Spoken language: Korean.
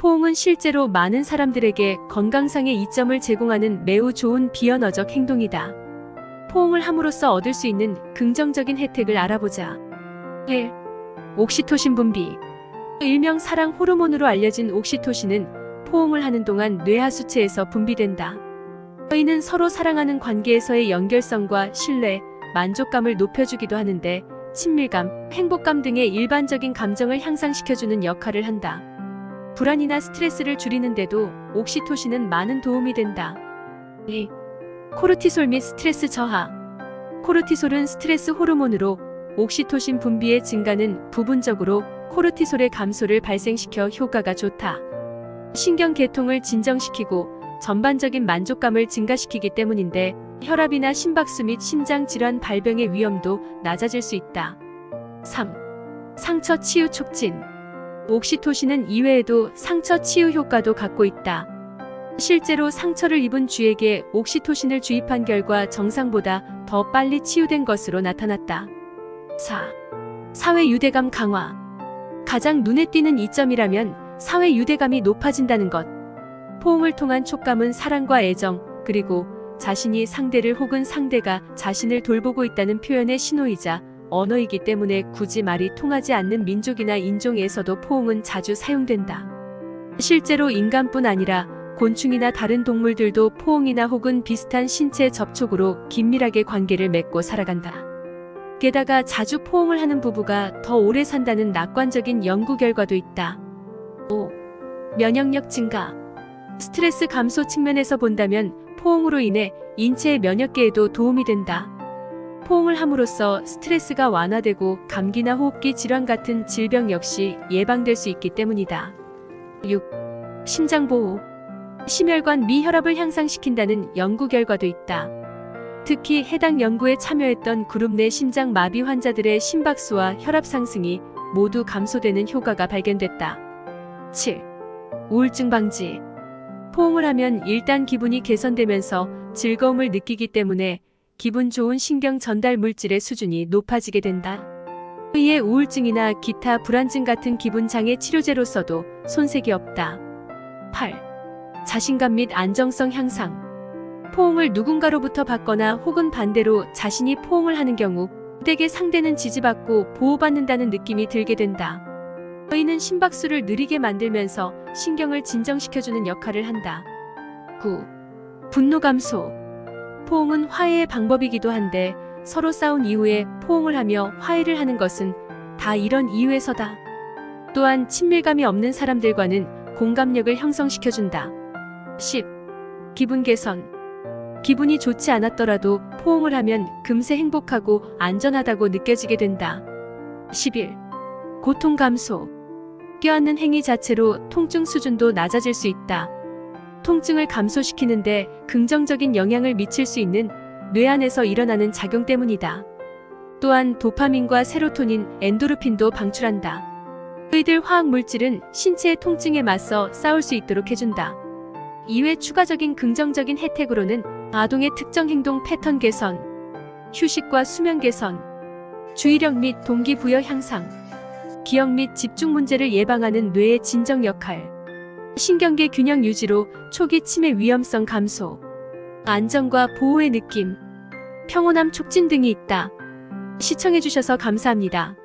포옹은 실제로 많은 사람들에게 건강상의 이점을 제공하는 매우 좋은 비언어적 행동이다. 포옹을 함으로써 얻을 수 있는 긍정적인 혜택을 알아보자. 1. 옥시토신 분비. 일명 사랑 호르몬으로 알려진 옥시토신은 포옹을 하는 동안 뇌하수체에서 분비된다. 이는 서로 사랑하는 관계에서의 연결성과 신뢰, 만족감을 높여주기도 하는데 친밀감, 행복감 등의 일반적인 감정을 향상시켜주는 역할을 한다. 불안이나 스트레스를 줄이는데도 옥시토신은 많은 도움이 된다. 2. 코르티솔 및 스트레스 저하. 코르티솔은 스트레스 호르몬으로 옥시토신 분비의 증가는 부분적으로 코르티솔의 감소를 발생시켜 효과가 좋다. 신경 계통을 진정시키고 전반적인 만족감을 증가시키기 때문인데 혈압이나 심박수 및 심장 질환 발병의 위험도 낮아질 수 있다. 3. 상처 치유 촉진. 옥시토신은 이외에도 상처 치유 효과도 갖고 있다. 실제로 상처를 입은 쥐에게 옥시토신을 주입한 결과 정상보다 더 빨리 치유된 것으로 나타났다. 4. 사회 유대감 강화. 가장 눈에 띄는 이점이라면 사회 유대감이 높아진다는 것. 포옹을 통한 촉감은 사랑과 애정, 그리고 자신이 상대를 혹은 상대가 자신을 돌보고 있다는 표현의 신호이자 언어이기 때문에 굳이 말이 통하지 않는 민족이나 인종에서도 포옹은 자주 사용된다. 실제로 인간뿐 아니라 곤충이나 다른 동물들도 포옹이나 혹은 비슷한 신체 접촉으로 긴밀하게 관계를 맺고 살아간다. 게다가 자주 포옹을 하는 부부가 더 오래 산다는 낙관적인 연구 결과도 있다. 5. 면역력 증가. 스트레스 감소 측면에서 본다면 포옹으로 인해 인체의 면역계에도 도움이 된다. 포옹을 함으로써 스트레스가 완화되고 감기나 호흡기 질환 같은 질병 역시 예방될 수 있기 때문이다. 6. 심장 보호. 심혈관 미혈압을 향상시킨다는 연구 결과도 있다. 특히 해당 연구에 참여했던 그룹 내 심장 마비 환자들의 심박수와 혈압 상승이 모두 감소되는 효과가 발견됐다. 7. 우울증 방지. 포옹을 하면 일단 기분이 개선되면서 즐거움을 느끼기 때문에 기분 좋은 신경 전달 물질의 수준이 높아지게 된다. 이에 우울증이나 기타 불안증 같은 기분 장애 치료제로서도 손색이 없다. 8. 자신감 및 안정성 향상. 포옹을 누군가로부터 받거나 혹은 반대로 자신이 포옹을 하는 경우 때게 상대는 지지받고 보호받는다는 느낌이 들게 된다. 이는 심박수를 느리게 만들면서 신경을 진정시켜주는 역할을 한다. 9. 분노 감소. 포옹은 화해의 방법이기도 한데 서로 싸운 이후에 포옹을 하며 화해를 하는 것은 다 이런 이유에서다. 또한 친밀감이 없는 사람들과는 공감력을 형성시켜준다. 10. 기분 개선. 기분이 좋지 않았더라도 포옹을 하면 금세 행복하고 안전하다고 느껴지게 된다. 11. 고통 감소. 껴안는 행위 자체로 통증 수준도 낮아질 수 있다. 통증을 감소시키는데 긍정적인 영향을 미칠 수 있는 뇌 안에서 일어나는 작용 때문이다. 또한 도파민과 세로토닌, 엔도르핀도 방출한다. 이들 화학 물질은 신체의 통증에 맞서 싸울 수 있도록 해준다. 이외 추가적인 긍정적인 혜택으로는 아동의 특정 행동 패턴 개선, 휴식과 수면 개선, 주의력 및 동기부여 향상, 기억 및 집중 문제를 예방하는 뇌의 진정 역할, 신경계 균형 유지로 초기 치매 위험성 감소, 안정과 보호의 느낌, 평온함 촉진 등이 있다. 시청해주셔서 감사합니다.